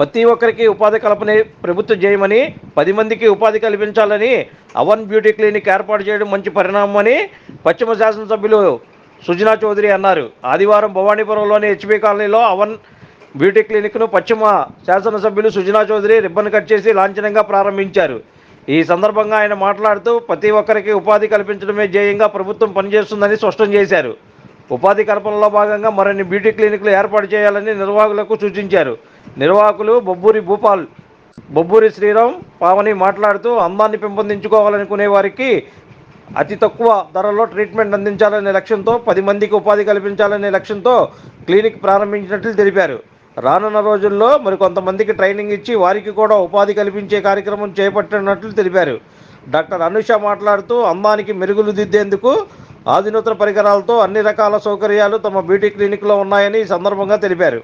ప్రతి ఒక్కరికి ఉపాధి కల్పన ప్రభుత్వం చేయమని పది మందికి ఉపాధి కల్పించాలని అవన్ బ్యూటీ క్లినిక్ ఏర్పాటు చేయడం మంచి పరిణామమని పశ్చిమ శాసనసభ్యులు సుజనా చౌదరి అన్నారు. ఆదివారం భవానీపురంలోని హెచ్పి కాలనీలో అవన్ బ్యూటీ క్లినిక్ను పశ్చిమ శాసనసభ్యులు సుజనా చౌదరి రిబ్బన్ కట్ చేసి లాంఛనంగా ప్రారంభించారు. ఈ సందర్భంగా ఆయన మాట్లాడుతూ ప్రతి ఒక్కరికి ఉపాధి కల్పించడమే ధ్యేయంగా ప్రభుత్వం పనిచేస్తుందని స్పష్టం చేశారు. ఉపాధి కల్పనలో భాగంగా మరిన్ని బ్యూటీ క్లినిక్లు ఏర్పాటు చేయాలని నిర్వాహకులకు సూచించారు. నిర్వాహకులు బొబ్బూరి భూపాల్ బొబ్బూరి శ్రీరామ్ పావని మాట్లాడుతూ అందాన్ని పెంపొందించుకోవాలనుకునే వారికి అతి తక్కువ ధరలో ట్రీట్మెంట్ అందించాలనే లక్ష్యంతో పది మందికి ఉపాధి కల్పించాలనే లక్ష్యంతో క్లినిక్ ప్రారంభించినట్లు తెలిపారు. రానున్న రోజుల్లో మరి కొంతమందికి ట్రైనింగ్ ఇచ్చి వారికి కూడా ఉపాధి కల్పించే కార్యక్రమం చేపట్టినట్లు తెలిపారు. డాక్టర్ అనుష మాట్లాడుతూ అందానికి మెరుగులు దిద్దేందుకు ఆధునూతన పరికరాలతో అన్ని రకాల సౌకర్యాలు తమ బ్యూటీ క్లినిక్లో ఉన్నాయని ఈ సందర్భంగా తెలిపారు.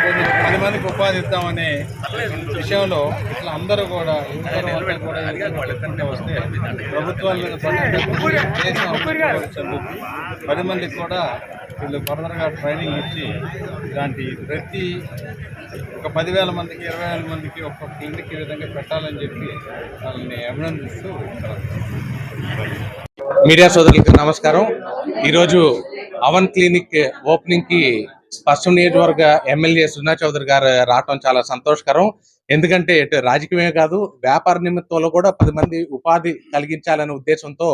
బదులు పది మందికి ఉపాధి ఇద్దామనే విషయంలో ఇట్లా అందరూ కూడా యువతరం వస్తే ప్రభుత్వాలు పది మందికి కూడా వీళ్ళు ఫర్దర్గా ట్రైనింగ్ ఇచ్చి ఇలాంటి ప్రతి ఒక పదివేల మందికి ఇరవై వేల మందికి ఒక క్లినిక్ ఈ విధంగా పెట్టాలని చెప్పి వాళ్ళని అభినందిస్తూ మీడియా సోదరులకు నమస్కారం. ఈరోజు అవన్ క్లినిక్ ఓపెనింగ్ స్పష్టం నియోజకవర్గ ఎమ్మెల్యే సున్నా చౌదరి గారు రావటం చాలా సంతోషకరం. ఎందుకంటే ఇటు రాజకీయమే కాదు వ్యాపార నిమిత్తంలో కూడా పది మంది ఉపాధి కలిగించాలనే ఉద్దేశంతో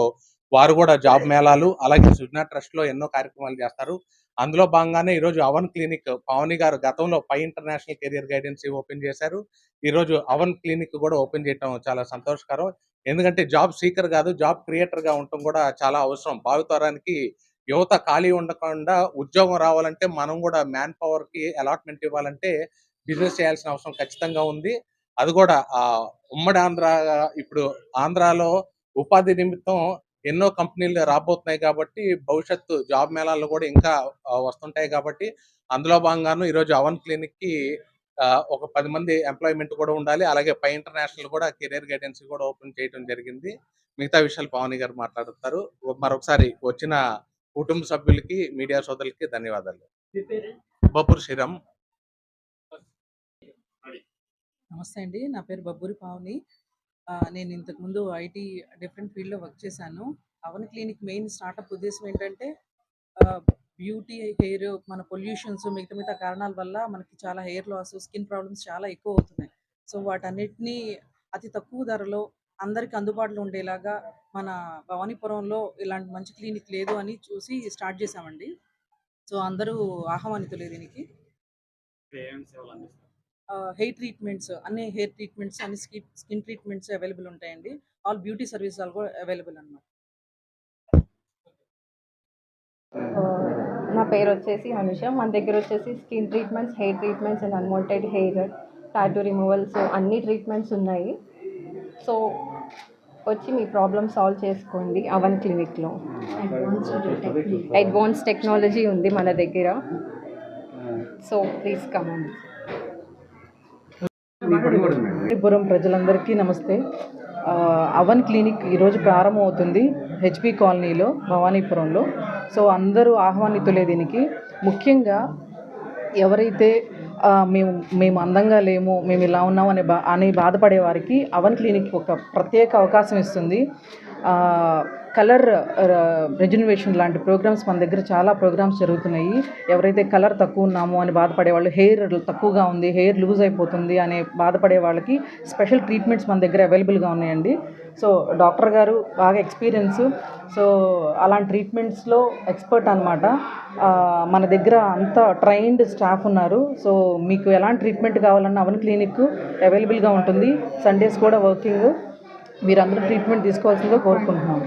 వారు కూడా జాబ్ మేళాలు అలాగే సుజనా ట్రస్ట్లో ఎన్నో కార్యక్రమాలు చేస్తారు. అందులో భాగంగానే ఈ రోజు అవన్ క్లినిక్ పవని గారు గతంలో పై ఇంటర్నేషనల్ కెరియర్ గైడెన్స్ ఓపెన్ చేశారు. ఈ రోజు అవన్ క్లినిక్ కూడా ఓపెన్ చేయడం చాలా సంతోషకరం. ఎందుకంటే జాబ్ సీకర్ కాదు జాబ్ క్రియేటర్గా ఉండటం కూడా చాలా అవసరం. భావితరానికి యువత ఖాళీ ఉండకుండా ఉద్యోగం రావాలంటే మనం కూడా మ్యాన్ పవర్కి అలాట్మెంట్ ఇవ్వాలంటే బిజినెస్ చేయాల్సిన అవసరం ఖచ్చితంగా ఉంది. అది కూడా ఆ ఉమ్మడి ఆంధ్ర ఇప్పుడు ఆంధ్రాలో ఉపాధి నిమిత్తం ఎన్నో కంపెనీలు రాబోతున్నాయి కాబట్టి భవిష్యత్తు జాబ్ మేళాలు కూడా ఇంకా వస్తుంటాయి కాబట్టి అందులో భాగంగాను ఈరోజు అవన్ క్లినిక్కి ఒక పది మంది ఎంప్లాయ్మెంట్ కూడా ఉండాలి. అలాగే పై ఇంటర్నేషనల్ కూడా కెరీర్ గైడెన్స్ కూడా ఓపెన్ చేయడం జరిగింది. మిగతా విషయాలు పవని గారు మాట్లాడుతారు. మరొకసారి వచ్చిన కుటుంబ సభ్యులకి మీడియా సోదరులకి ధన్యవాదాలు. బపూర్ శ్రీరామ్. నమస్తే అండి. నా పేరు బబ్బూరి పావని. నేను ఇంతకుముందు ఐటీ డిఫరెంట్ ఫీల్డ్లో వర్క్ చేశాను. అవన్ క్లినిక్ మెయిన్ స్టార్టప్ ఉద్దేశం ఏంటంటే బ్యూటీ హెయిర్ మన పొల్యూషన్స్ మిగతా మిగతా కారణాల వల్ల మనకి చాలా హెయిర్ లాస్ స్కిన్ ప్రాబ్లమ్స్ చాలా ఎక్కువ అవుతున్నాయి. సో వాటన్నిటినీ అతి తక్కువ ధరలో అందరికి అందుబాటులో ఉండేలాగా మన భవానీపురంలో ఇలాంటి మంచి క్లినిక్ లేదు అని చూసి స్టార్ట్ చేసామండి సో అందరూ ఆహ్వానితులే దీనికి. హెయిర్ ట్రీట్మెంట్స్ అన్ని హెయిర్ ట్రీట్మెంట్స్ అన్ని స్కిన్ స్కిన్ ట్రీట్మెంట్స్ అవైలబుల్ ఉంటాయండి. ఆల్ బ్యూటీ సర్వీస్ కూడా అవైలబుల్ అనమాట నా పేరు వచ్చేసి అనుష. మన దగ్గర వచ్చేసి skin treatments hair treatments and unwanted hair tattoo removal so అన్ని ట్రీట్మెంట్స్ ఉన్నాయి. సో వచ్చి మీ ప్రాబ్లమ్ సాల్వ్ చేసుకోండి అవన్ క్లినిక్లో. అడ్వాన్స్ టెక్నాలజీ ఉంది మన దగ్గర. సో ప్లీజ్ కమ్ పురం ప్రజలందరికీ నమస్తే. అవన్ క్లినిక్ ఈరోజు ప్రారంభం అవుతుంది హెచ్పి కాలనీలో భవానీపురంలో. సో అందరూ ఆహ్వానితులే దీనికి. ముఖ్యంగా ఎవరైతే మేము మేము అందంగా లేము మేము ఇలా ఉన్నాం అనే బా అని బాధపడే వారికి అవన్ క్లినిక్ ఒక ప్రత్యేక అవకాశం ఇస్తుంది. కలర్ రెజన్యువేషన్ లాంటి ప్రోగ్రామ్స్ మన దగ్గర చాలా ప్రోగ్రామ్స్ జరుగుతున్నాయి. ఎవరైతే కలర్ తక్కువ ఉన్నామో అని బాధపడే వాళ్ళు హెయిర్ తక్కువగా ఉంది హెయిర్ లూజ్ అయిపోతుంది అనే బాధపడే వాళ్ళకి స్పెషల్ ట్రీట్మెంట్స్ మన దగ్గర అవైలబుల్గా ఉన్నాయండి. సో డాక్టర్ గారు బాగా ఎక్స్పీరియన్స్. సో అలాంటి ట్రీట్మెంట్స్లో ఎక్స్పర్ట్ అనమాట మన దగ్గర అంత ట్రైన్డ్ స్టాఫ్ ఉన్నారు. సో మీకు ఎలాంటి ట్రీట్మెంట్ కావాలన్నా అవన్ క్లినిక్ అవైలబుల్గా ఉంటుంది. సండేస్ కూడా వర్కింగ్. మీరందరూ ట్రీట్మెంట్ తీసుకోవాల్సిందిగా కోరుకుంటున్నాము.